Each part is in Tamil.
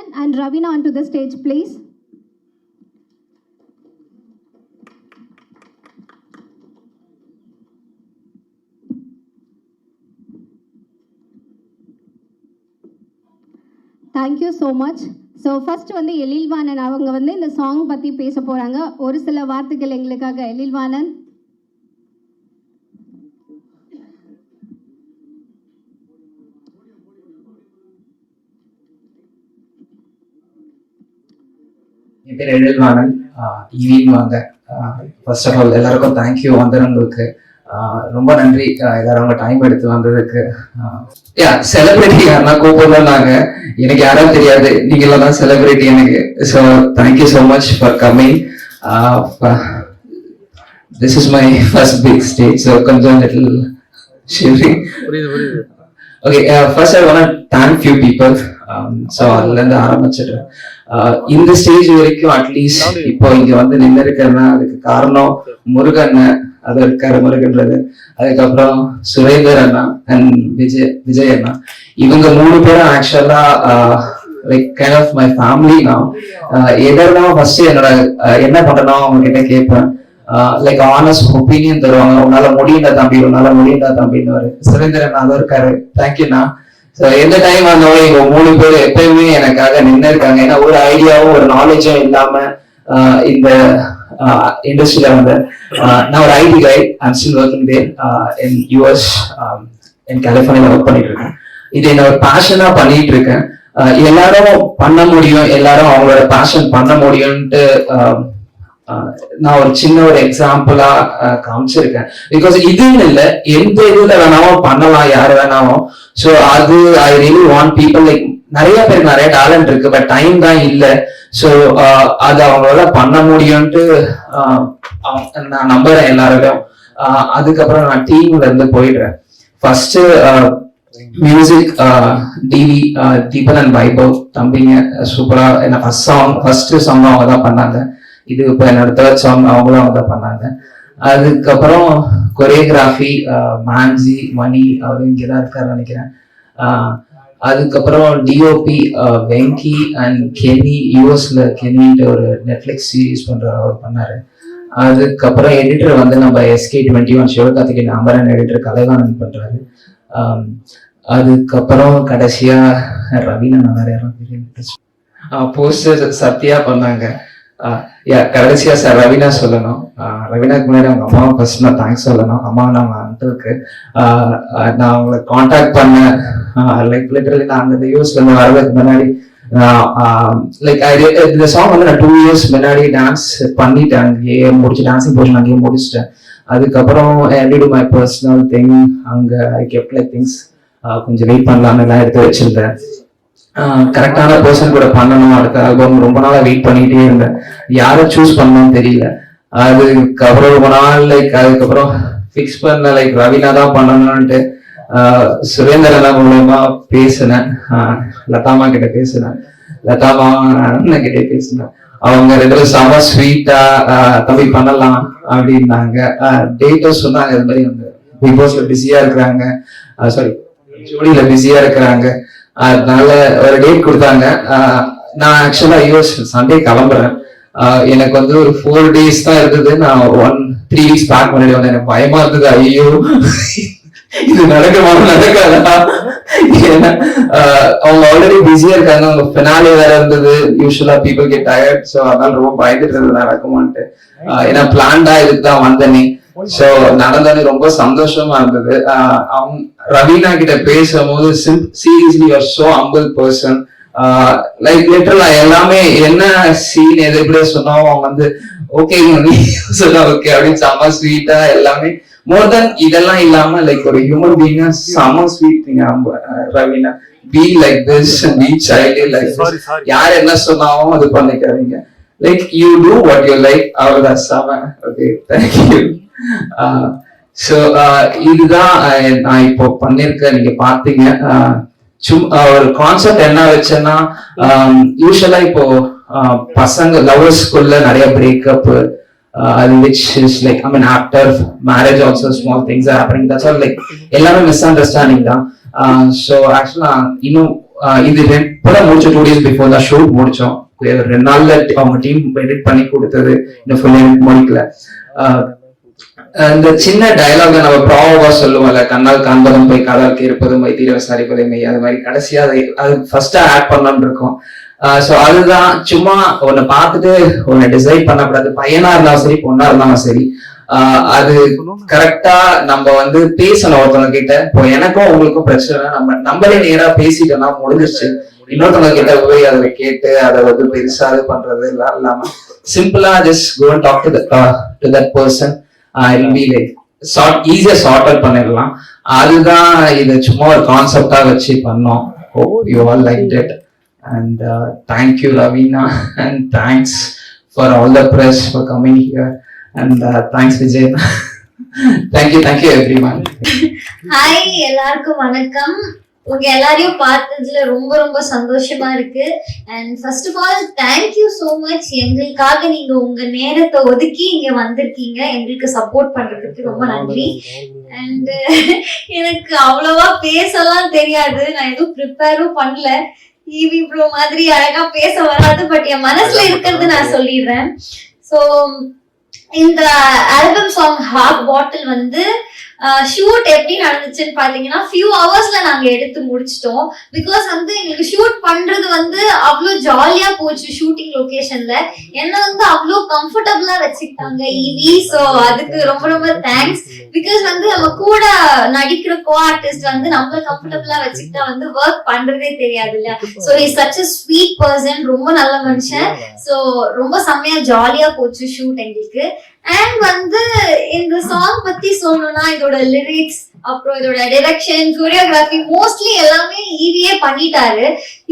Elil and Ravina onto the stage please. Thank you so much so first வந்து எழில்வாணன். அவங்க வந்து இந்த சாங் பற்றி பேச போகிறாங்க ஒரு சில வார்த்தைகள் எங்களுக்காக. எழில்வாணன். பேர் எழில்வாணன் ஈவின் வாங்க ஃபர்ஸ்ட் ஆஃப் ஆல் எல்லாருக்கும் தேங்க்யூ வந்தவங்களுக்கு ரொம்ப நன்றி எல்லாரும் உங்க டைம் எடுத்து வந்ததுக்கு யா செலிபிரிட்டி யாருன்னா கூப்பிடலாங்க எனக்கு யாரும் தெரியாது நீங்க தான் செலிபிரிட்டி எனக்கு so thank you so much for coming this is my first big stage so கொஞ்சம் little shivering okay first I want thank few people so அதுலேருந்து ஆரம்பிச்சிடுறேன். Uh, இந்த ஸ்டேஜ் வரைக்கும் அட்லீஸ்ட் இப்போ இங்க வந்து நின்று இருக்கிறேன்னா அதுக்கு காரணம் முருகன் அது இருக்காரு முருகன்றது. அதுக்கப்புறம் சுரேந்தர் அண்ணா அண்ட் விஜய் விஜய் அண்ணா. இவங்க மூணு பேரும் ஆக்சுவலா like kind of my family நான் எதெல்லாம் ஃபர்ஸ்ட் என்னோட uh, என்ன பண்ணணும் அவங்க கிட்ட கேட்பேன் லைக் ஆனஸ்ட் ஒப்பீனியன் தருவாங்க. உன்னால முடியுண்டா தம்பி உன்னால முடியுண்டா தம்பின்னு சுரேந்திரன் அண்ணா இருக்காரு. தேங்க்யூண்ணா ஸோ எந்த டைம் வந்தாலும் இவங்க மூணு பேர் எப்பயுமே எனக்காக நின்று இருக்காங்க. ஏன்னா ஒரு ஐடியாவும் ஒரு நாலேஜும் இல்லாம இந்த இண்டஸ்ட்ரியில வந்து நான் ஒரு IT guy I'm still working day in US in California work பண்ணிட்டு இருக்கேன். இது என்னோட பேஷனா பண்ணிட்டு இருக்கேன். எல்லாரும் பண்ண முடியும். எல்லாரும் அவங்களோட பேஷன் பண்ண முடியும்ட்டு நான் ஒரு சின்ன ஒரு எக்ஸாம்பிளா காமிச்சிருக்கேன். பிகாஸ் இதுன்னு இல்ல எந்த இதுல வேணாமோ பண்ணலாம் யாரு வேணாலும். ஸோ அது I really want people like நிறைய பேருக்கு நிறைய டேலண்ட் இருக்கு பட் டைம் தான் இல்ல. ஸோ அது அவங்களால பண்ண முடியும்ட்டு நான் நம்புறேன் எல்லாரையும் அதுக்கப்புறம் நான் டீம்ல இருந்து போயிடுறேன். First music TV Deepan and Vaibhav தம்பிங்க சூப்பரா என்ன ஃபர்ஸ்ட் சாங் ஃபர்ஸ்ட் சாங் அவங்க தான் பண்ணாங்க. இது இப்போ என்னோட தேர்ட் சாங் அவங்களும் அவங்க தான் பண்ணாங்க. அதுக்கப்புறம் கொரியோகிராஃபி மான்சி மணி அவர் இங்கே தான் இருக்காரு நினைக்கிறேன் அதுக்கப்புறம் டிஓபி வெங்கி அண்ட் கெனி யூஎஸ்ல கெனின்ட்டு ஒரு நெட்ஃபிளிக்ஸ் சீரீஸ் பண்ற அவர் பண்ணாரு. அதுக்கப்புறம் எடிட்டர் வந்து நம்ம SK twenty one Sivakarthikeyan Amaran editor Kalaivanan பண்றாரு. அதுக்கப்புறம் கடைசியா ரவீனா வேற யாரும் போஸ்டர் சத்யா பண்ணாங்க. கடைசியா சார் ரவீனா சொல்லணும். ரவீனாக்கு முன்னாடி அவங்க அம்மாவை ஃபர்ஸ்ட் நான் தேங்க்ஸ் சொல்லணும். அம்மா நான் அங்கிளுக்கு. நான் அவங்களை காண்டாக்ட் பண்ணேன். லைக் லிட்டரலி நான் அந்த யூஸ் இருந்து வரதுக்கு முன்னாடி லைக் இந்த சாங் வந்து நான் டூ இயர்ஸ் முன்னாடி டான்ஸ் பண்ணிட்டேன். அங்கேயே முடிச்சு டான்ஸிங் போர்ஷன் அங்கேயே முடிச்சிட்டேன். அதுக்கப்புறம் டு மை பர்சனல் திங் அங்கே ஐ கெப்ட் லைக் திங்ஸ் கொஞ்சம் வெயிட் பண்ணலாம்னு எல்லாம் எடுத்து வச்சிருந்தேன். கரெக்டான பர்சன் கூட பண்ணணும். அடுத்த ஆல்பம் ரொம்ப நாளாக வெயிட் பண்ணிகிட்டே இருந்தேன். யாரை சூஸ் பண்ணணும்னு தெரியல. அதுக்கப்புறம் ரொம்ப நாள் லைக் அதுக்கப்புறம் ஃபிக்ஸ் பண்ண லைக் ரவினா தான் பண்ணணும்ட்டு சுரேந்திரனா மூலயமா பேசினேன். லதாமா கிட்ட பேசினேன். லதாமா அண்ணன் பேசினேன். அவங்க ரெண்டு பேரும் செம ஸ்வீட்டா தம்பி பண்ணலாம் அப்படின்னாங்க. டேட்டும் சொன்னாங்க. இது மாதிரி வந்து பிக் பாஸ்ல பிஸியா இருக்கிறாங்க. சாரி ஜோடியில பிஸியா இருக்கிறாங்க. அதனால ஒரு டேட் கொடுத்தாங்க. நான் ஆக்சுவலா யூஎஸ் சண்டே கிளம்புறேன். எனக்கு வந்து ஒரு ஃபோர் டேஸ் தான் இருந்தது. நான் ஒன் த்ரீ வீக்ஸ் பேக் பண்ணிட்டு வந்தேன். எனக்கு பயமா இருந்தது. ஐயோ. இது நடக்குமா நடக்காதா? ஏன்னா அவங்க ஆல்ரெடி பிஸியா இருக்காங்க. அவங்க ஃபினாலே வேற இருந்தது. யூஸ்வலா பீப்புள் கெட் டயர்ட் ஸோ அதனால ரொம்ப பயந்துட்டு இருந்தது. நடக்குமான்ட்டு. ஏன்னா பிளான்டா இதுக்கு தான் வந்தேனே. சோ நடந்தது ரொம்ப சந்தோஷமா இருந்தது. ரவீனா கிட்ட பேசும்போது seriously you are so ample person like லிட்டரலா எல்லாமே என்ன சீன் எது எப்படி சொன்னாலும் அவங்க வந்து ஓகே நீ சொன்னா ஓகே அப்படின்னு செம்ம ஸ்வீட்டா எல்லாமே. மோர் தென் இதெல்லாம் இல்லாம லைக் ஒரு ஹியூமன் பீங்கா செம்ம sweet Raveena. Be like this be child like யார் என்ன சொன்னாலும் அது பண்ணிக்காதீங்க. Like you do what you like அவ்வளவுதான். செம. ஓகே தேங்க்யூ ஸோ இதுதான் நான் இப்போ பண்ணிருக்க நீங்க பாத்தீங்க சும் ஒரு கான்செப்ட் என்ன வச்சேன்னா யூஸ்வலா இப்போ பசங்க லவர்ஸ்குள்ள நிறைய பிரேக்கப் அது which is like I mean after marriage also small things are happening that's all like எல்லாமே மிஸ் அண்டர்ஸ்டாண்டிங் தான் ஸோ ஆக்சுவலா இன்னும் இது ரெண்டு இப்பதான் முடிச்சோம் டூ டேஸ் பிஃபோர் தான் ஷூட் முடிச்சோம். ஒரு ரெண்டு நாள்ல அவங்க டீம் எடிட் பண்ணி கொடுத்தது இன்னும் ஃபுல்லி முடிக்கல. ஆஹ் இந்த சின்ன டயலாக நம்ம ப்ராவா சொல்லுவோம்ல கண்ணால் காண்பதும் போய் காதால் தீர்ப்பதும் போய் தீர விசாரிப்பதை மெய் அது மாதிரி கடைசியா அதை அது ஃபர்ஸ்டா ஆட் பண்ணலாம்னு இருக்கோம். ஸோ அதுதான் சும்மா உன்னை பார்த்துட்டு உன்னை டிசைட் பண்ணக்கூடாது பையனா இருந்தாலும் சரி பொண்ணா இருந்தாலும் சரி. ஆஹ் அது கரெக்டா நம்ம வந்து பேசணும் ஒருத்தவங்க கிட்ட இப்போ எனக்கும் உங்களுக்கும் பிரச்சனை இல்லை. நம்ம நம்மளே நேரா பேசிட்டோம்னா முடிஞ்சிருச்சு. இன்னொருத்தவங்க கிட்ட போய் அதை கேட்டு அதை வந்து பெருசா இது பண்றது எல்லாம் இல்லாம சிம்பிளா just go talk to to that person sort ஈஸியா ஷார்ட் அவுட் பண்ணிடலாம். அதுதான் இது சும்மா ஒரு கான்செப்டா வச்சு பண்ணோம். ஓ you all like it and thank you Raveena and thanks for all the press for coming here and thanks Vijay thank you thank you everyone hi எல்லாருக்கும் வணக்கம். உங்க எல்லாரையும் பார்த்ததுல ரொம்ப ரொம்ப சந்தோஷமா இருக்கு. And first of all thank you so much எங்களுக்காக நீங்க உங்க நேரத்தை ஒதுக்கி இங்க வந்திருக்கீங்க. எங்களுக்கு சப்போர்ட் பண்றதுக்கு ரொம்ப நன்றி. அண்ட் எனக்கு அவ்வளவா பேசலாம் தெரியாது. நான் எதுவும் ப்ரிப்பேரும் பண்ணல. ஈவி ப்ரோ மாதிரி அழகா பேச வராது பட் என் மனசுல இருக்கிறது நான் சொல்லிடுறேன். ஸோ இந்த ஆல்பம் சாங் ஹாஃப் பாட்டில் வந்து ஷூட் எப்படி நடந்துச்சுன்னு பாத்தீங்கன்னா ஃபியூ ஹவர்ஸ்ல நாங்க எடுத்து முடிச்சிட்டோம். பிகாஸ் வந்து எங்களுக்கு ஷூட் பண்றது வந்து அவ்வளோ ஜாலியா போச்சு ஷூட்டிங் லொகேஷன்ல என்ன வந்து அவ்வளோ கம்ஃபர்டபுளா வச்சுக்கிட்டாங்க ஈவி ஸோ அதுக்கு ரொம்ப ரொம்ப தேங்க்ஸ் பிகாஸ் வந்து நம்ம கூட நடிக்கிற கோ ஆர்டிஸ்ட் வந்து நம்மள கம்ஃபர்டபுளா வச்சுக்கிட்டா வந்து ஒர்க் பண்றதே தெரியாது இல்ல so is such a sweet person ரொம்ப நல்ல மனுஷன். ஸோ ரொம்ப செம்மையா ஜாலியா போச்சு ஷூட் எங்களுக்கு. அண்ட் வந்து இந்த சாங் பத்தி சொல்லணும்னா இதோட லிரிக்ஸ் அப்புறம் இதோட டைரக்ஷன் கொரியோகிராஃபி மோஸ்ட்லி எல்லாமே ஈவியே பண்ணிட்டாரு.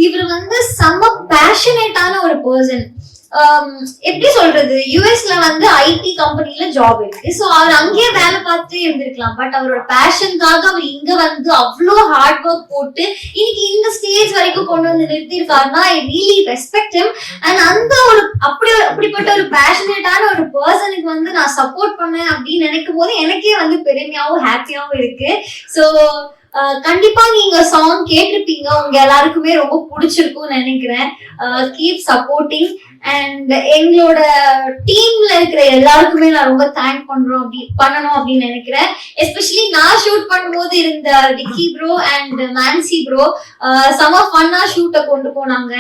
இவர் வந்து செம்ம பேஷனேட்டான ஒரு பர்சன் Um, எப்படி சொல்றது? யூஎஸ்ல வந்து ஐடி கம்பெனில ஜாப் இருக்கு. ஸோ அவர் அங்கேயே வேலை பார்த்துட்டே இருந்திருக்கலாம். பட் அவரோட பேஷனுக்காக அவர் இங்க வந்து அவ்வளோ ஹார்ட் ஒர்க் போட்டு இன்னைக்கு இந்த ஸ்டேஜ் வரைக்கும் கொண்டு வந்து நிறுத்திருக்காருன்னா I really respect him and அந்த ஒரு அப்படி அப்படிப்பட்ட ஒரு பேஷனேட்டான ஒரு பர்சனுக்கு வந்து நான் சப்போர்ட் பண்ணேன் அப்படின்னு நினைக்கும் போது எனக்கே வந்து பெருமையாவும் ஹாப்பியாவும் இருக்கு. ஸோ கண்டிப்பா நீங்க சாங் கேட்டிருப்பீங்க. உங்க எல்லாருக்குமே ரொம்ப பிடிச்சிருக்கும்னு நினைக்கிறேன். கீப் சப்போர்ட்டிங் அண்ட் எங்களோட டீம்ல இருக்கிற எல்லாருக்குமே நான் ரொம்ப தேங்க் பண்றோம் அப்படி பண்ணணும் அப்படின்னு நினைக்கிறேன். எஸ்பெஷலி நான் ஷூட் பண்ணும்போது இருந்த Vicky bro and Mansi bro செம ஃபன்னா ஷூட்டை கொண்டு போனாங்க.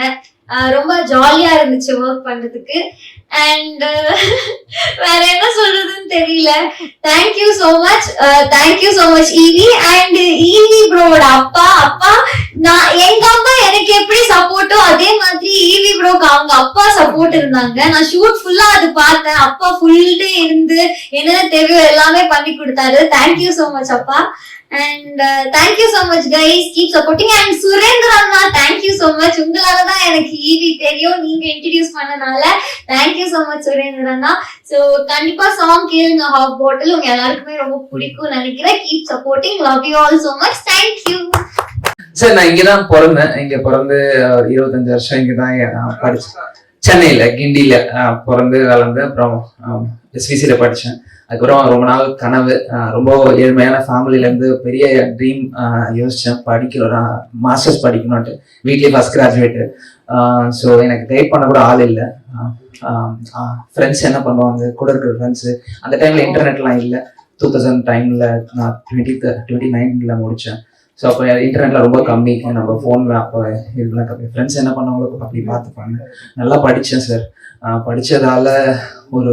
ரொம்ப ஜாலியா இருந்துச்சு ஒர்க் பண்றதுக்கு. அண்ட் வேற தெரியல. Thank you so much thank you so much EV and EV ப்ரோவோட அப்பா அப்பா நான் எங்க அம்மா எனக்கு எப்படி சப்போர்ட்டோ அதே மாதிரி ஈவி ப்ரோக்கு அவங்க அப்பா சப்போர்ட் இருந்தாங்க. நான் ஷூட் ஃபுல்லா அது பார்த்தேன். அப்பா ஃபுல் டே இருந்து என்னென்ன தேவையோ எல்லாமே பண்ணி கொடுத்தாரு. தேங்க்யூ சோ மச் அப்பா. And thank you so much guys keep supporting and Surendra Anna thank you so much உங்களால தான் எனக்கு ஈவி தெரியும். நீங்க இன்ட்ரடியூஸ் பண்ணனால thank you so much Surendra Anna. So கண்டிப்பா சாங் கேளுங்க ஹாஃப் பாட்டில் உங்க எல்லாருக்குமே ரொம்ப பிடிக்கும் நினைக்கிறேன். Keep supporting love you all so much thank you sir நான் இங்கதான் பிறந்தேன். இங்க பிறந்து இருபத்தஞ்சு வருஷம் இங்கதான் படிச்சேன். சென்னையில் கிண்டியில் பிறந்து வளர்ந்து அப்புறம் எஸ்விசியில் படித்தேன் அதுக்கப்புறம் ரொம்ப நாள் கனவு ரொம்ப ஏழ்மையான ஃபேமிலியிலேருந்து பெரிய ட்ரீம் யோசித்தேன் படிக்கணும் மாஸ்டர்ஸ் படிக்கணும்ட்டு வீட்லேயே ஃபஸ்ட் கிராஜுவேட்டு ஸோ எனக்கு கைட் பண்ண கூட ஆள் இல்லை. ஃப்ரெண்ட்ஸ் என்ன பண்ணுவாங்க? கூட இருக்கிற ஃப்ரெண்ட்ஸு அந்த டைமில் இன்டர்நெட்லாம் இல்லை. டூ தௌசண்ட் டைமில் நான் டுவெண்ட்டி டுவெண்ட்டி நைனில் முடித்தேன் ஸோ அப்போ இன்டர்நெட்டில் ரொம்ப கம்மி. நம்ம ஃபோனில் அப்போ இதெல்லாம் கம்மி. ஃப்ரெண்ட்ஸ் என்ன பண்ணவங்களோ அப்படி பார்த்துப்பாங்க. நல்லா படித்தேன் சார் படித்ததால ஒரு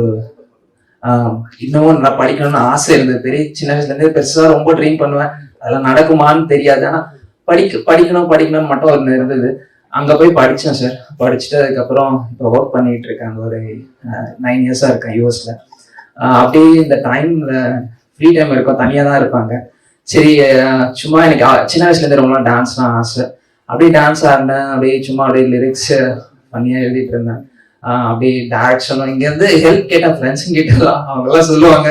இன்னமும் நல்லா படிக்கணும்னு ஆசை இருந்தது. பெரிய சின்ன வயசுலேருந்தே பெருசாக ரொம்ப ட்ரீம் பண்ணுவேன். அதெல்லாம் நடக்குமான்னு தெரியாது. ஆனால் படிக்க படிக்கணும் படிக்கணும்னு மட்டும் ஒன்று இருந்தது. அங்கே போய் படித்தேன் சார் படிச்சுட்டு அதுக்கப்புறம் இப்போ ஒர்க் பண்ணிகிட்டு இருக்கேன். ஒரு நைன் இயர்ஸாக இருக்கேன் யூஎஸில் அப்படியே இந்த டைமில் ஃப்ரீ டைம் இருக்கும். தனியாக தான் இருப்பாங்க. சரி சும்மா எனக்கு சின்ன வயசுலேருந்து ரொம்ப டான்ஸ்லாம் ஆசை. அப்படியே டான்ஸ் ஆடினேன் அப்படியே சும்மா அப்படியே லிரிக்ஸ் பண்ணியாக எழுதிட்டு இருந்தேன். அப்படியே டேரக்ஷனும் இங்கேருந்து ஹெல்ப் கேட்டேன் ஃப்ரெண்ட்ஸும் கேட்டலாம் அவங்கெல்லாம் சொல்லுவாங்க.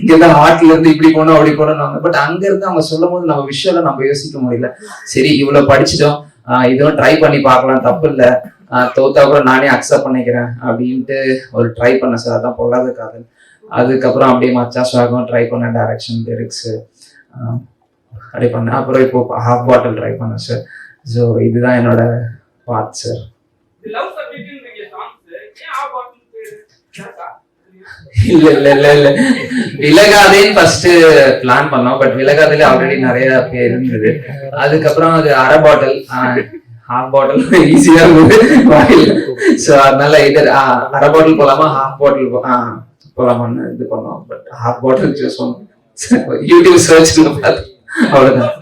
இங்கேருந்து ஹார்ட்ல இருந்து இப்படி போனோம் அப்படி போனோம் பட் அங்கேருந்து அவங்க சொல்லும் போது நம்ம விஷயம் நம்ம யோசிக்க முடியல. சரி இவ்வளோ படிச்சிட்டோம். இதுவும் ட்ரை பண்ணி பார்க்கலாம் தப்பு இல்லை. தோத்தா கூட நானே அக்செப்ட் பண்ணிக்கிறேன் அப்படின்ட்டு ஒரு ட்ரை பண்ணேன் சார். அதான் பொல்லாத காதல். அதுக்கப்புறம் அப்படியே மச்சா சுவாகம் ட்ரை பண்ணேன் டேரக்ஷன் லிரிக்ஸ் ட்ரை பண்ணேன். அப்புறம் இப்போ ஹாஃப் பாட்டில் ட்ரை பண்ணேன் சார் ஸோ இதுதான் என்னோட பாத் சார் இல்ல இல்ல இல்ல இல்ல. விலகாதேன்னு ஃபர்ஸ்ட் பிளான் பண்ணோம் பட் விலகாதேல ஆல்ரெடி நிறைய பேர் இருந்தது. அதுக்கப்புறம் அது அரை பாட்டில் ஹாஃப் பாட்டில் ஈஸியா இருந்தது. வாயில. ஸோ அதனால இது அரை பாட்டில் போலாமா ஹாஃப் பாட்டில் போலாமான்னு இது பண்ணோம் பட் ஹாஃப் பாட்டில் சூஸ் பண்ணோம். யூடியூப் சர்ச் பார்த்து அவ்வளவுதான்.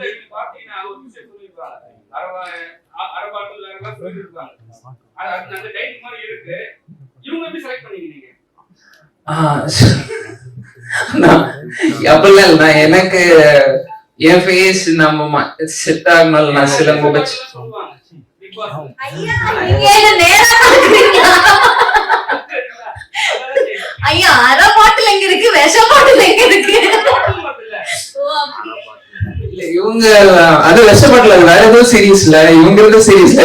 அப்படிலாம் இல்ல. எனக்கு என் ஃபேஸ் நம்ம செட் ஆகனால நான் சில முகச்சு ஐயா அரை பாட்டில் எங்க இருக்கு? விஷ பாட்டில் எங்க இருக்கு. இல்ல இவங்க அது விஷப்படல வேற ஏதோ சீரீஸ்ல இவங்க இருந்த சீரீஸ்ல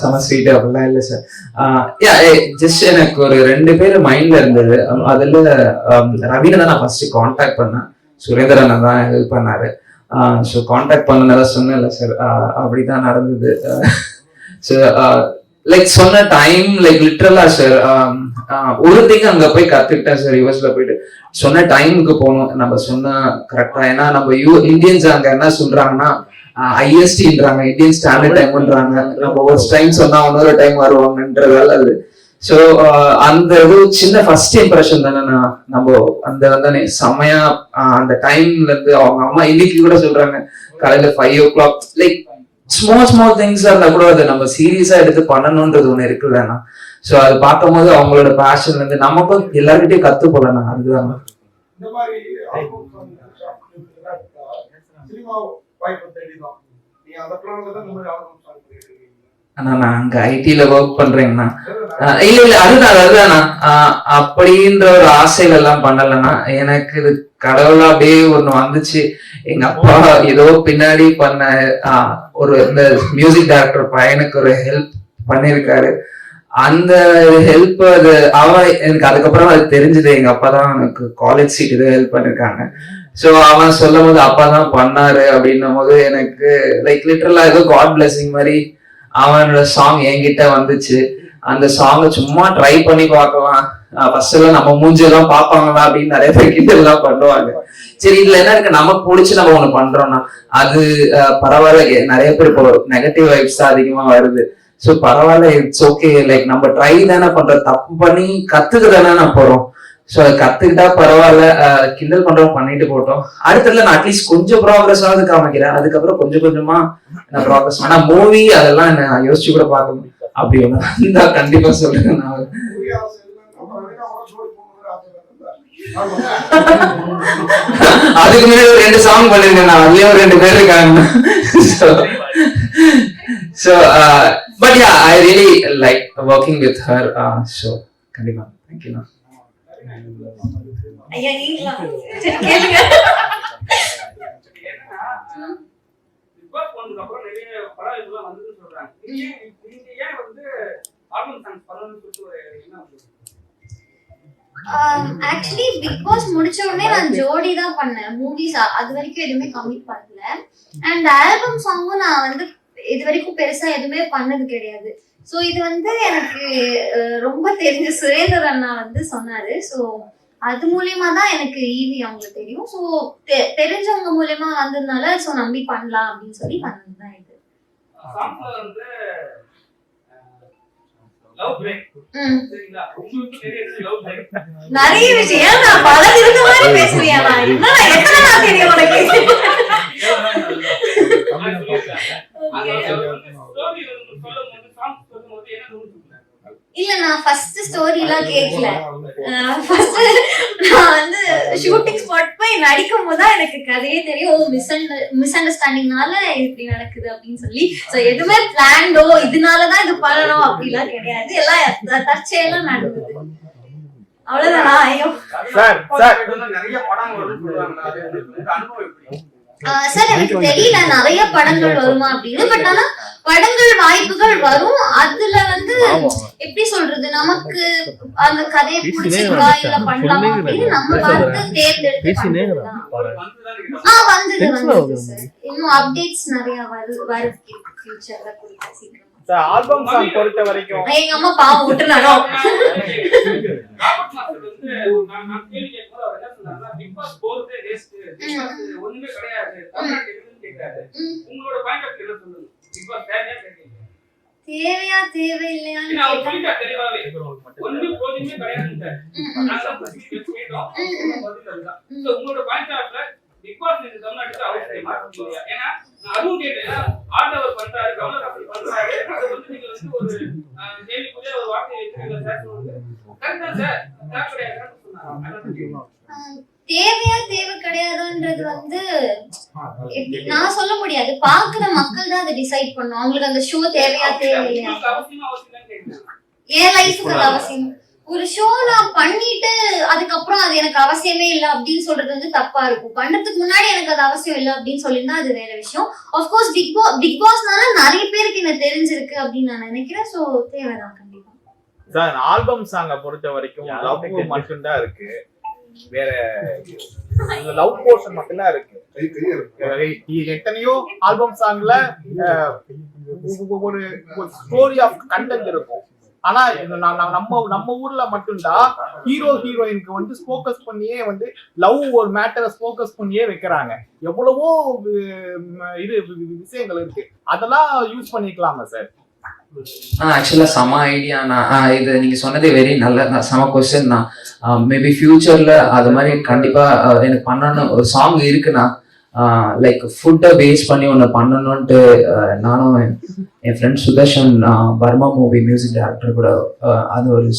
செம ஸ்வீட் அப்படிலாம் இல்ல சார் ஜஸ்ட் எனக்கு ஒரு ரெண்டு பேர் மைண்ட்ல இருந்தது. அதுல ரவினை தான் நான் ஃபர்ஸ்ட் காண்டாக்ட் பண்ணேன். சுரேந்திரன் தான் ஹெல்ப் பண்ணாரு. ஸோ காண்டாக்ட் பண்ணனால சொன்னேன்ல சார் அப்படிதான் நடந்தது. ஸோ லைக் சொன்ன டைம் லைக் லிட்ரலா சார் ஒரு திங் அங்க போய் கத்துக்கிட்டேன் சார் யூஎஸ்ல போயிட்டு. சொன்ன டைமுக்கு போகணும். நம்ம சொன்ன கரெக்டா ஏன்னா நம்ம யூ இந்தியன்ஸ் அங்க என்ன சொல்றாங்கன்னா ஐஎஸ்டின்றாங்க இந்தியன் ஸ்டாண்டர்ட் டைம்ன்றாங்க நம்ம ஒரு டைம் சொன்னா இன்னொரு டைம் வருவாங்கன்றதால அது. ஸோ uh, அந்த இது சின்ன ஃபர்ஸ்ட் இம்ப்ரெஷன் தானே நான் நம்ம அந்த வந்து செம்மையா uh, அந்த டைம்ல இருந்து அவங்க அம்மா இன்னைக்கு கூட சொல்றாங்க. காலையில five o'clock like small small திங்ஸா இருந்தா கூட அதை நம்ம சீரியஸா எடுத்து பண்ணணும்ன்றது ஒண்ணு இருக்குல்லண்ணா ஸோ அது பார்க்கும் போது அவங்களோட பேஷன்ல இருந்து நமக்கும் எல்லாருக்கிட்டையும் கத்து போலண்ணா அதுதான் சினிமா வாய்ப்பு தேடிதான். நீ அந்த பிளான்ல தான் இந்த மாதிரி ஆல்பம் சாங் பண்ணிட்டு ஆனா நான் அங்க ஐடில ஒர்க் பண்றேங்கண்ணா. ஆஹ் இல்ல இல்ல அதுதான் அதுதாண்ணா ஆஹ் அப்படின்ற ஒரு ஆசையில எல்லாம் பண்ணலண்ணா. எனக்கு இது கடவுளா அப்படியே ஒண்ணு வந்துச்சு. எங்க அப்பா ஏதோ பின்னாடி பண்ண ஆஹ் ஒரு இந்த மியூசிக் டைரக்டர் பையனுக்கு ஒரு ஹெல்ப் பண்ணிருக்காரு அந்த ஹெல்ப் அது அவன் எனக்கு அதுக்கப்புறம் அது தெரிஞ்சது. எங்க அப்பா தான் எனக்கு காலேஜ் சீட் இது ஹெல்ப் பண்ணிருக்காங்க ஸோ அவன் சொல்லும் போது அப்பா தான் பண்ணாரு. அப்படின்னும் போது எனக்கு லைக் லிட்டரலா ஏதோ காட் பிளெஸிங் மாதிரி அவனோட சாங் என்கிட்ட வந்துச்சு. அந்த சாங்கை சும்மா ட்ரை பண்ணி பார்க்கலாம். ஃபர்ஸ்ட் எல்லாம் நம்ம மூஞ்சியெல்லாம் பார்ப்பாங்களா அப்படின்னு நிறைய பேர் கிட்ட எல்லாம் பண்ணுவாங்க. சரி இதுல என்ன இருக்கு? நமக்கு பிடிச்சி நம்ம ஒண்ணு பண்றோம்னா அது பரவாயில்ல நிறைய பேர் இப்போ நெகட்டிவ் வைப்ஸ் தான் அதிகமா வருது. சோ பரவாயில்ல இட்ஸ் ஓகே லைக் நம்ம ட்ரை தானே பண்றோம். தப்பு பண்ணி கத்துக்க தானே நான் போறோம். ஸோ அதை கத்துக்கிட்டா பரவாயில்ல. கிண்டல் பண்றோம் பண்ணிட்டு போட்டோம் அடுத்ததுல நான் அட்லீஸ்ட் கொஞ்சம் ப்ராக்ரஸ் ஆகுது காமிக்கிறேன். அதுக்கப்புறம் கொஞ்சம் கொஞ்சமா நான் ப்ராக்ரஸ் ஆனா மூவி அதெல்லாம் நான் யோசிச்சு கூட பார்க்கணும் அப்படி ஒண்ணு கண்டிப்பா சொல்றேன் நான். அதுக்கு முன்னாடி ஒரு ரெண்டு சாங் பண்ணிருக்கேன் நான். அதுலயே ஒரு ரெண்டு பேர் இருக்காங்க. So but ya I really like working with her so கண்டிப்பா. தேங்க்யூண்ணா ஐயா நீங்களா? கேளுங்க. ஆக்சுவலி பிக் பாஸ் முடிச்ச உடனே நான் ஜோடி தான் பண்ணேன். மூவிஸ் அது வரைக்கும் எதுவுமே கமிட் பண்ணல. அண்ட் ஆல்பம் சாங்கும் நான் வந்து இது வரைக்கும் பெருசா எதுவுமே பண்ணது கிடையாது. ஸோ இது வந்து எனக்கு ரொம்ப தெரிஞ்ச சுரேந்தர் அண்ணா வந்து சொன்னாரு. ஸோ அது மூலியமா தான் எனக்கு ஈவி அவங்களுக்கு தெரியும். ஸோ தெரிஞ்சவங்க மூலியமா வந்ததுனால ஸோ நம்பி பண்ணலாம் அப்படின்னு சொல்லி பண்ணது தான் இது நிறைய லவ் பிரேக் நிறைய விஷயம். நான் பல இருந்த மாதிரி பேசுறியா நான் எத்தனை நாள் தெரியும் உனக்கு இல்ல இல்ல நான் ஃபர்ஸ்ட் ஸ்டோரி எல்லாம் கேட்கல ஃபர்ஸ்ட் நான் வந்து ஷூட்டிங் ஸ்பாட் போய் நடிக்கும் போது தான் எனக்கு கதையே தெரியும். ஓ மிஸ் மிஸ் அண்டர்ஸ்டாண்டிங்னால இப்படி நடக்குது அப்படின்னு சொல்லி. சோ எதுவுமே பிளான்டோ இதனாலதான் இது பண்ணணும் அப்படிலாம் கிடையாது. எல்லாம் த- தற்செயலா நடந்தது. அவ்வளவுதானா ஐயோ. சார் எனக்கு தெரியல நிறைய படங்கள் வருமா அப்படின்னு பட் ஆனா படங்கள் வாய்ப்புகள் வரும். அதுல வந்து எப்படி சொல்றது நமக்கு அந்த கதையை பிடிச்சிருக்கா இல்ல பண்ணலாமா அப்படின்னு நம்ம பார்த்து தேர்ந்தெடுத்து. ஆ வந்தது வந்தது சார். இன்னும் அப்டேட்ஸ் நிறைய வரு வரு ஃபியூச்சர்ல கொடுக்க சீக்கிரம். ஆல்பம் சாங் பொறுத்த வரைக்கும். எங்க அம்மா பாவம் பாஸ் ஒண்ணுமே கிடையாது. உங்களோட பாயிண்ட் ஆஃப் என்ன சொல்லுங்க பிக் பாஸ் தேவையா கேட்கறீங்க தேவையா தெளிவாவே ஒண்ணு போதுமே So, உங்களோட பாயிண்ட் ஆஃப்ல பிக் பாஸ் இந்த தமிழ்நாட்டுக்கு அவசியமா இல்லையா ஏன்னா நான் அதுவும் கேட்டேன். ஆண்டவர் பண்றாரு கமலஹாசன் பண்றாரு. அது வந்து நீங்க வந்து ஒரு அஹ், கேள்விக்குரிய ஒரு வார்த்தையை வச்சிருக்கீங்க சார். சொல்லுங்க. கரெக்டா சார் சார். கிடையாது சொன்னாங்க அதான் கேட்கணும். ஆஹ் தேவையா தேவை கிடையாதுன்றது வந்து நான் சொல்ல முடியாது. பாக்குற மக்கள் தான் அதை டிசைட் பண்ணும் அவங்களுக்கு அந்த ஷோ தேவையா கேட்கிறேன் என் லைஃபுக்கு அது அவசியம். ஒரு ஷோ நான் பண்ணிட்டு அதுக்கப்புறம் அது எனக்கு அவசியமே இல்லை அப்படின்னு சொல்றது வந்து தப்பா இருக்கும். பண்றதுக்கு முன்னாடி எனக்கு அது அவசியம் இல்லை அப்படின்னு சொல்லியிருந்தா அது வேற விஷயம். Of course Bigg Boss Bigg பாஸ்னால நிறைய பேருக்கு என்ன தெரிஞ்சிருக்கு அப்படின்னு நான் நினைக்கிறேன். ஸோ தேவைதான் கண்டிப்பா. சார் ஆல்பம் சாங்க பொறுத்த வரைக்கும் லவ் மட்டும்தான் இருக்கு. வேற லவ் போர்ஷன் மட்டும்தான் இருக்கு. எத்தனையோ ஆல்பம் சாங்ல ஒரு ஸ்டோரி ஆஃப் கண்டென்ட் இருக்கும். ஆனா நம்ம நம்ம ஊர்ல மட்டும்தான் ஹீரோ ஹீரோயினுக்கு வந்து ஃபோக்கஸ் பண்ணியே வந்து லவ் ஒரு மேட்டரை ஃபோக்கஸ் பண்ணியே வைக்கிறாங்க. எவ்வளவோ இது விஷயங்கள் இருக்கு. அதெல்லாம் யூஸ் பண்ணிக்கலாமா சார் ஆக்சுவலாக செம ஐடியா நான் இது நீங்கள் சொன்னதே வெரி நல்ல செம கொஸ்டின் தான். மேபி ஃபியூச்சரில் அது மாதிரி கண்டிப்பாக எனக்கு பண்ணணும் ஒரு சாங் இருக்குண்ணா லைக் ஃபுட்டை பேஸ் பண்ணி ஒன்று பண்ணணுன்ட்டு நானும் என் என் ஃப்ரெண்ட் சுதர்ஷன் பர்மா மூவி மியூசிக் டேரக்டர் கூட அது ஒரு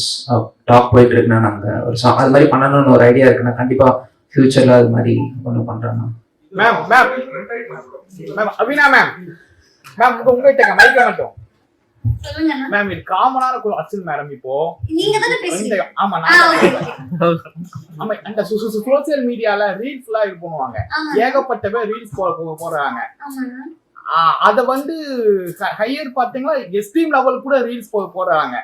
டாக் போயிட்டு இருக்குண்ணா நாங்கள் ஒரு சாங் அது மாதிரி பண்ணணும்னு ஒரு ஐடியா இருக்குண்ணா கண்டிப்பாக ஃபியூச்சரில் அது மாதிரி ஒன்று பண்ணுறேன்னா ma'am ma'am ma'am Abina ma'am ma'am உங்க மைக்க மட்டும். மேம் இது காமனான அச்சில் மேடம் இப்போ. நீங்க தானே இந்த பேசுறீங்க? ஆமா அந்த சோசியல் மீடியால ரீல்ஸ் எல்லாம் இது பண்ணுவாங்க. ஏகப்பட்ட பேர் ரீல்ஸ் போடுறாங்க. அத வந்து ஹையர் பாத்தீங்கன்னா எக்ஸ்ட்ரீம் லெவல் கூட ரீல்ஸ் போடுறாங்க.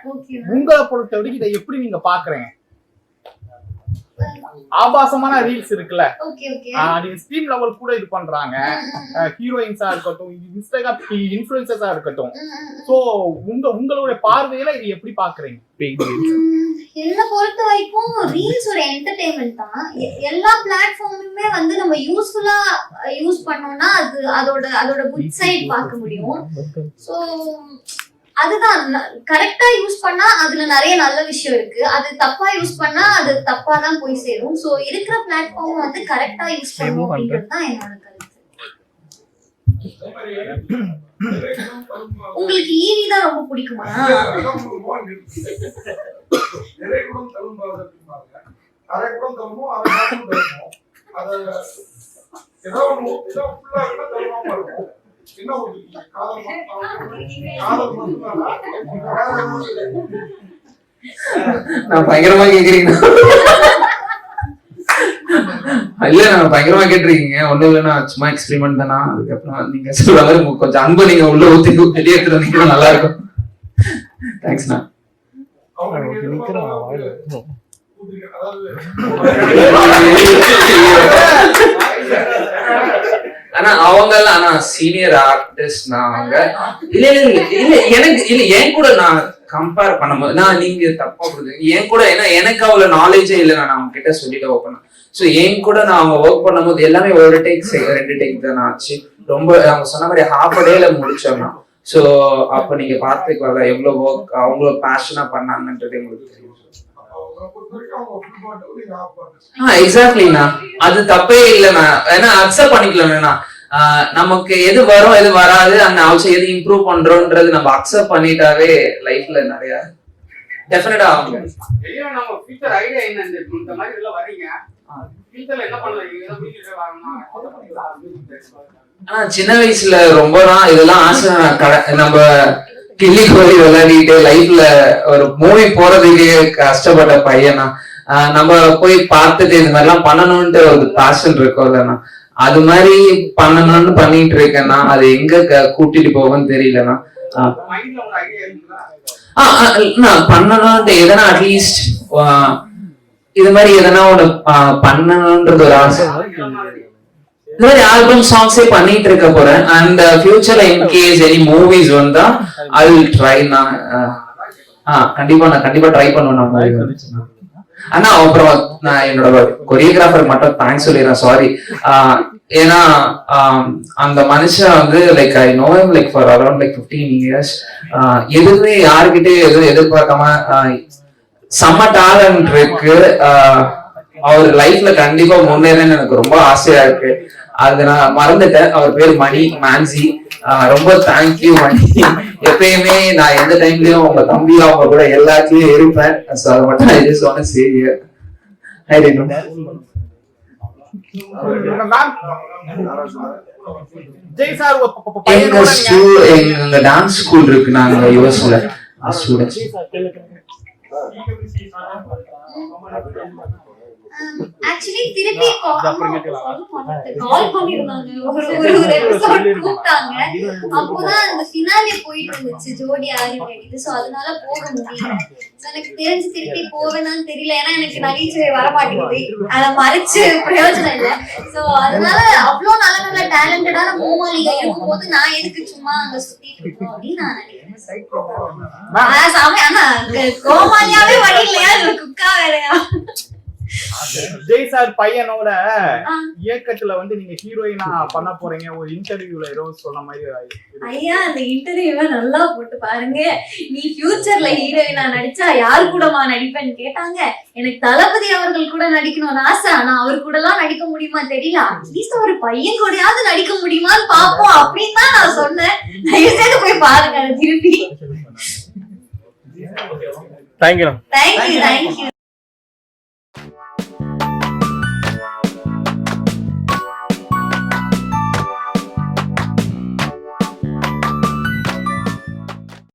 உங்களை பொறுத்த வரைக்கும் இதை எப்படி நீங்க பாக்குறீங்க? ஆபாசமான ரீல்ஸ் இருக்குல்ல? ஓகே ஓகே ஆ, அது எக்ஸ்ட்ரீம் லெவல் கூட இது பண்றாங்க. ஹீரோயின்ஸா இருக்கட்டும் இன்ஸ்டாகிராம் இன்ஃபுளுசஸா இருக்கட்டும். சோ உங்க உங்களுடைய பார்வையில இது எப்படி பாக்குறீங்க? என்ன பொறுத்த வரைக்கும் ரீல்ஸ் ஒரு என்டர்டைன்மெண்ட் தான். எல்லா பிளாட்ஃபார்முமே வந்து நம்ம யூஸ்ஃபுல்லா யூஸ் பண்ணோம்னா அது அதோட அதோட குட் சைட் பார்க்க முடியும். ஸோ அதுதான் கரெக்டா யூஸ் பண்ணா அதுல நிறைய நல்ல விஷயம் இருக்கு. அது தப்பா யூஸ் பண்ணா அது தப்பா தான் போய் சேரும். ஸோ இருக்கிற பிளாட்ஃபார்ம் வந்து கரெக்டா யூஸ் பண்ணணும் அப்படின்றது தான் என்னோட கருத்து. உங்களுக்கு ஈவி தான் ரொம்ப பிடிக்குமா? ஏதோ ஏதோ இருந்தா தழும்பாம இருக்கும். என்ன ஊத்திருக்கீங்க? காதல் காதல் மட்டும்தானா? வேற எதுவும் இல்லை. நான் பயங்கரமா கேக்குறீங்க. இல்ல நான் பயங்கரமா கேட்டிருக்கீங்க. ஒண்ணும் இல்ல நான் சும்மா எக்ஸ்பெரிமெண்ட் தானா? அதுக்கப்புறம் நீங்க சொல்ற கொஞ்சம் அன்பு நீங்க உள்ள ஊத்தி வெளியே எடுத்துட்டு வந்தீங்கன்னா நல்லா இருக்கும் தேங்க்ஸ்ண்ணா அதாவது ஆனா அவங்க எல்லாம் ஆனா சீனியர் ஆர்டிஸ்ட் நான் அவங்க இல்ல இல்ல இல்ல எனக்கு இல்ல என் கூட நான் கம்பேர் பண்ணும்போது நான் நீங்க தப்பா புரிஞ்சுங்க என் கூட ஏன்னா எனக்கு அவ்வளவு நாலேஜே இல்லை நான் அவங்க கிட்ட சொல்லிட்டு ஓப்பன் ஸோ என் கூட நான் அவங்க ஒர்க் பண்ணும்போது எல்லாமே ஒரு டேக் ரெண்டு டேக் தான் ஆச்சு. ரொம்ப அவங்க சொன்ன மாதிரி ஹாஃப் டேல முடிச்சோம்னா. ஸோ அப்ப நீங்க பார்த்துக்கல எவ்வளவு ஒர்க் அவ்வளோ பேஷனா பண்ணாங்கன்றது உங்களுக்கு தெரியும். எக்ஸாக்ட்லிண்ணா அது தப்பே இல்லைண்ணா. ஏன்னா அக்செப்ட் பண்ணிக்கலாம்ண்ணா நமக்கு எது வரும் எது வராது அந்த ஆல்சோ எது இம்ப்ரூவ் பண்றோன்றது நம்ம அக்செப்ட் பண்ணிட்டாவே லைஃப்ல நிறைய டெஃபினட்டா அவங்க வெளியே நம்ம ஃபியூச்சர் ஐடியா என்ன? இந்த இந்த மாதிரி இதெல்லாம் வரீங்க ஃபியூச்சர்ல என்ன பண்ணலாம்? ஏதோ மியூசிக் வாங்கணும்? ஆனா சின்ன வயசுல ரொம்ப தான் இதெல்லாம் ஆசை நம்ம கிள்ளி கோழி விளையாடிட்டு லைஃப்ல ஒரு மூவி போறதுக்கு கஷ்டப்பட்ட பையனா. நம்ம போய் பார்த்துட்டு இந்த மாதிரிலாம் பண்ணணும்ட்டு ஒரு பேஷன் இருக்கும்லண்ணா அது மாதிரி பண்ணணும்னு பண்ணிட்டு இருக்கேன்னா அது எங்க க- கூட்டிட்டு போகும்னு தெரியலண்ணா. ஆஹ் பண்ணணும்ட்டு எதனா அட்லீஸ்ட் இது மாதிரி எதனா ஒண்ணு பண்ணணும்ன்றது ஒரு ஆசை. இந்த மாதிரி ஆல்பம் சாங்ஸே பண்ணிட்டு இருக்க போறேன். அண்ட் ஃபியூச்சர்ல இன் கேஸ் எனி மூவிஸ் வந்தா ஐ வில் ட்ரை நான் ஆ கண்டிப்பா நான் கண்டிப்பா ட்ரை பண்ணுவேன் நான் அண்ணா அப்புறம் நான் என்னோட கொரியோகிராஃபர் மட்டும் தேங்க்ஸ் சொல்லிடுறேன். சாரி ஏன்னா அந்த மனுஷன் வந்து like I know like for around like fifteen years எதுவுமே யாருக்கிட்டே எதுவும் எதிர்பார்க்காம செம்ம டேலண்ட் இருக்கு. அவர் லைஃப்ல கண்டிப்பா முன்னேறேன்னு எனக்கு ரொம்ப ஆசையா இருக்கு. அது நான் மறந்துட்டேன். அவர் பேர் மணி மான்சி. ரொம்ப தேங்க்யூ மணி. எப்பயுமே நான் எந்த டைம்லயும் உங்க தம்பி அவங்க கூட எல்லாத்துலயும் இருப்பேன். ஸோ அதை மட்டும் I just want say I don't Jai sir ப- எங்க டான்ஸ் ஸ்கூல் இருக்கு. நாங்க யூஎஸ்ல ஸ்டூடெண்ட்ஸ். ஆக்சுவலி திருப்பி கால் பண்ணிருந்தாங்க. ஒரு ஒரு எபிசோட் கூப்பிட்டாங்க. அப்போதான் அந்த ஃபினாலே போயிட்டு இருந்துச்சு ஜோடி ஆரி வேண்டியது சோ அதனால போக முடியல. எனக்கு தெரிஞ்சு திருப்பி போவேனான்னு தெரியல. ஏன்னா எனக்கு நகைச்சுவை வர மாட்டேங்குது. அதை மறைச்சு பிரயோஜனம் இல்ல. சோ அதனால அவ்வளவு நல்ல நல்ல டேலண்டடான மூமாலிகா இருக்கும் போது நான் எதுக்கு சும்மா அங்க சுத்திட்டு இருக்கோம் அப்படின்னு நான் நினைக்கிறேன். ஆனா சாமி ஆனா கோமாளியாவே வழி இல்லையா? குக்கா வேலையா? ஜெய் சார் பையனோட. இயக்கத்துல வந்து நீங்க ஹீரோயினா பண்ண போறீங்க. ஒரு இன்டர்வியூல ஏதோ சொன்ன மாதிரி ஐயா அந்த இன்டர்வியூவை நல்லா போட்டு பாருங்க. நீ ஃபியூச்சர்ல ஹீரோயினா நடிச்சா யார் கூடமா நடிப்பேன்னு கேட்டாங்க. எனக்கு தளபதி அவர்கள் கூட நடிக்கணும்னு ஆசை. ஆனா அவர் கூட எல்லாம் நடிக்க முடியுமா தெரியல. அட்லீஸ்ட் ஒரு பையன் கூடயாவது நடிக்க முடியுமான்னு பாப்போம் அப்படின்னு தான் நான் சொன்னேன். தயவு செய்து போய் பாருங்க திருப்பி. Thank you thank you thank you